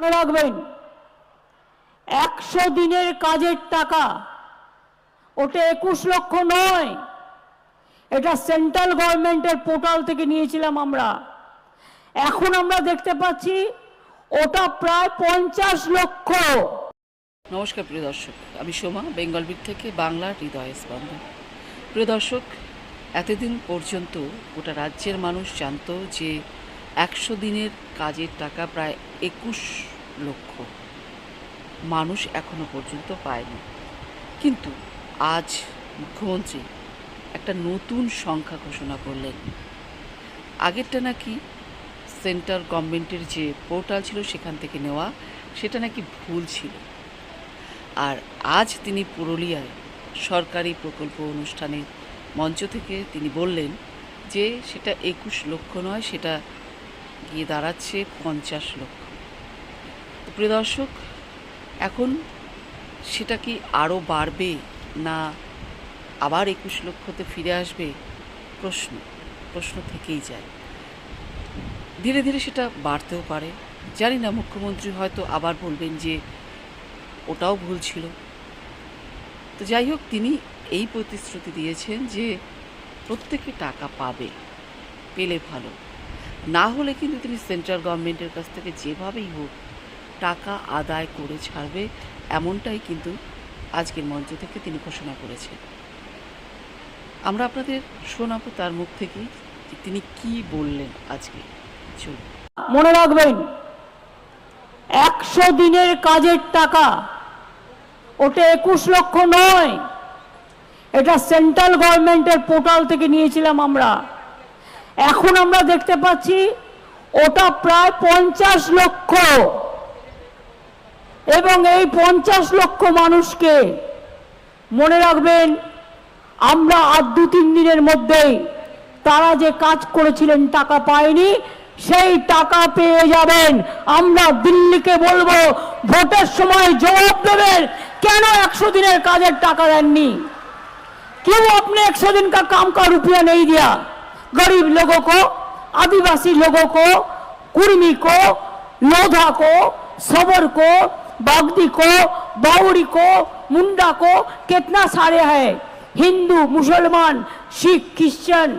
মনে রাখবেন, একশো দিনের কাজের টাকা ওটা একুশ লক্ষ নয়। এটা সেন্ট্রাল গভর্নমেন্টের পোর্টাল থেকে নিয়েছিলাম আমরা। এখন আমরা দেখতে পাচ্ছি ওটা প্রায় পঞ্চাশ লক্ষ। নমস্কার প্রিয় দর্শক, আমি সোমা, বেঙ্গল বিট থেকে বাংলা হৃদয় স্পন্দন। প্রিয় দর্শক, এতদিন পর্যন্ত গোটা রাজ্যের মানুষ জানতো যে একশো দিনের কাজের টাকা প্রায় একুশ লক্ষ মানুষ এখনও পর্যন্ত পায়নি। কিন্তু আজ মুখ্যমন্ত্রী একটা নতুন সংখ্যা ঘোষণা করলেন। আগেরটা নাকি সেন্ট্রাল গভর্নমেন্টের যে পোর্টাল ছিল সেখান থেকে নেওয়া, সেটা নাকি ভুল ছিল। আর আজ তিনি পুরুলিয়ায় সরকারি প্রকল্প অনুষ্ঠানের মঞ্চ থেকে তিনি বললেন যে সেটা একুশ লক্ষ নয়, সেটা গিয়ে দাঁড়াচ্ছে পঞ্চাশ লক্ষ। প্রিয় দর্শক, এখন সেটা কি আরও বাড়বে না আবার একুশ লক্ষতে ফিরে আসবে? প্রশ্ন প্রশ্ন থেকেই যায়। ধীরে ধীরে সেটা বাড়তেও পারে। জানি না, মুখ্যমন্ত্রী হয়তো আবার বলবেন যে ওটাও ভুল ছিল। তো যাই হোক, তিনি এই প্রতিশ্রুতি দিয়েছেন যে প্রত্যেকে টাকা পাবে, পেলে ভালো। না হলে কিন্তু তিনি সেন্ট্রাল গভর্নমেন্টের কাছ থেকে যেভাবেই হোক টাকা আদায় করে ছাড়বে এমনটাই কিন্তু আজকের মঞ্চ থেকে তিনি ঘোষণা করেছেন। আমরা আপনাদের শোনাবো তার মুখ থেকেই যে তিনি কি বললেন আজকে। মনে রাখবেন, একশো দিনের কাজের টাকা ওটা একুশ লক্ষ নয়। এটা সেন্ট্রাল গভর্নমেন্টের পোর্টাল থেকে নিয়েছিলাম আমরা। এখন আমরা দেখতে পাচ্ছি ওটা প্রায় পঞ্চাশ লক্ষ। এবং এই পঞ্চাশ লক্ষ মানুষকে মনে রাখবেন আমরা আর দু তিন দিনের মধ্যেই তারা যে কাজ করেছিলেন টাকা পায়নি সেই টাকা পেয়ে যাবেন আমরা দিল্লিকে বলবো ভোটের সময় জবাব দেবেন কেন একশো দিনের কাজের টাকা দেননি क्यों आपने एक सौ दिन का काम का रुपया नहीं दिया गरीब लोगों को आदिवासी लोगों को कुर्मी को लोधा को सबर को बागदी को बाउरी को मुंडा को कितना सारे है হিন্দু মুসলমান শিখ খ্রিস্টান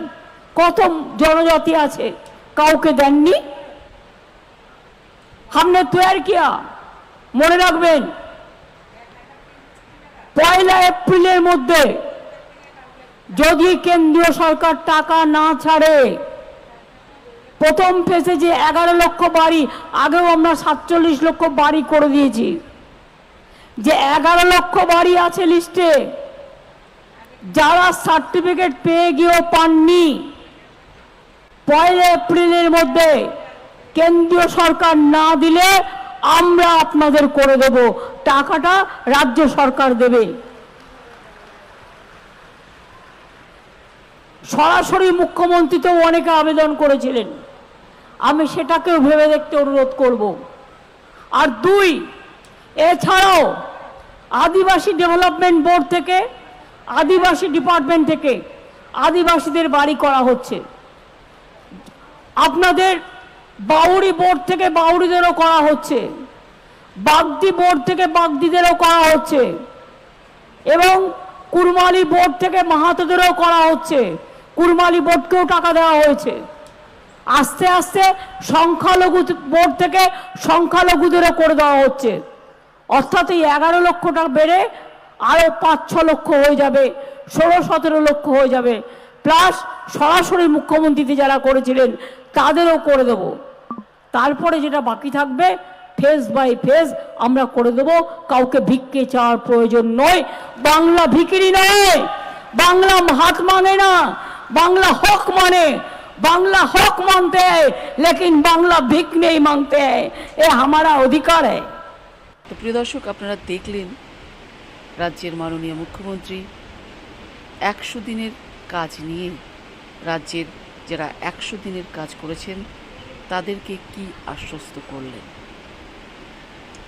কত জনজাতি আছে কাউকে দেননি हमने तैयार किया মনে রাখবেন পয়লা এপ্রিলের মধ্যে যদি কেন্দ্রীয় সরকার টাকা না ছাড়ে প্রথম ফেসে যে এগারো লক্ষ বাড়ি, আগেও আমরা সাতচল্লিশ লক্ষ বাড়ি করে দিয়েছি। যে এগারো লক্ষ বাড়ি আছে লিস্টে, যারা সার্টিফিকেট পেয়ে গিয়েও পাননি, পয়লা এপ্রিলের মধ্যে কেন্দ্রীয় সরকার না দিলে আমরা আপনাদের করে দেব। টাকাটা রাজ্য সরকার দেবে। সরাসরি মুখ্যমন্ত্রী তো অনেকে আবেদন করেছিলেন। আমি সেটাকেও ভেবে দেখতে অনুরোধ করব। আর দুই, এছাড়াও আদিবাসী ডেভেলপমেন্ট বোর্ড থেকে, আদিবাসী ডিপার্টমেন্ট থেকে আদিবাসীদের বাড়ি করা হচ্ছে। আপনাদের বাউরি বোর্ড থেকে বাউরিদেরও করা হচ্ছে। বাগদি বোর্ড থেকে বাগদিদেরও করা হচ্ছে। এবং কুরমালি বোর্ড থেকে মাহাতোদেরও করা হচ্ছে। কুরমালি বোর্ডকেও টাকা দেওয়া হয়েছে। আস্তে আস্তে সংখ্যালঘু বোর্ড থেকে সংখ্যালঘুদেরও করে দেওয়া হচ্ছে। অর্থাৎ এই এগারো লক্ষটা বেড়ে আরও পাঁচ, ছ লক্ষ হয়ে যাবে, ষোলো, সতেরো লক্ষ হয়ে যাবে। প্লাস সরাসরি মুখ্যমন্ত্রীতে যারা করেছিলেন, তাদেরও করে দেব। তারপরে যেটা বাকি থাকবে ফেস বাই ফেস আমরা করে দেব। কাউকে ভিক্ষে চাওয়ার প্রয়োজন নয়। বাংলা ভিকিরি নয়। বাংলা হাত মানে না। বাংলা হক মানে। बांग्ला हक मानते हैं लेकिन बांग्ला भिक नहीं मांगते हैं ये हमारा अधिकार है তো প্রিয় দর্শক আপনারা দেখলেন রাজ্যের মাননীয় মুখ্যমন্ত্রী একশো দিনের কাজ নিয়ে রাজ্যের যারা একশো দিনের কাজ করেছেন তাদেরকে কি আশ্বস্ত করলেন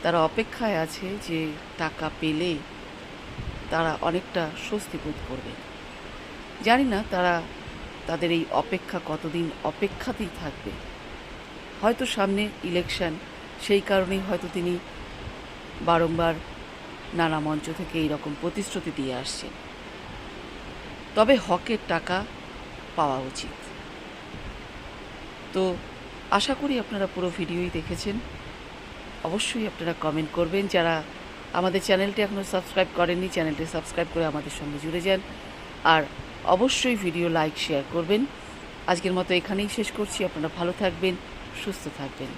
তারা অপেক্ষায় আছে যে টাকা পেলে তারা অনেকটা স্বস্তি বোধ করবে জানি না তারা তাদের এই অপেক্ষা কতদিন অপেক্ষাতেই থাকবে। হয়তো সামনে ইলেকশন সেই কারণেই হয়তো তিনি বারংবার নানা মঞ্চ থেকে এইরকম প্রতিশ্রুতি দিয়ে আসছেন। তবে হকের টাকা পাওয়া উচিত। তো আশা করি আপনারা পুরো ভিডিওই দেখেছেন। অবশ্যই আপনারা কমেন্ট করবেন। যারা আমাদের চ্যানেলটি এখনও সাবস্ক্রাইব করেননি, চ্যানেলটি সাবস্ক্রাইব করে আমাদের সঙ্গে জুড়ে যান। আর অবশ্যই ভিডিও লাইক শেয়ার করবেন। আজকের মতো এখানেই শেষ করছি। আপনারা ভালো থাকবেন, সুস্থ থাকবেন।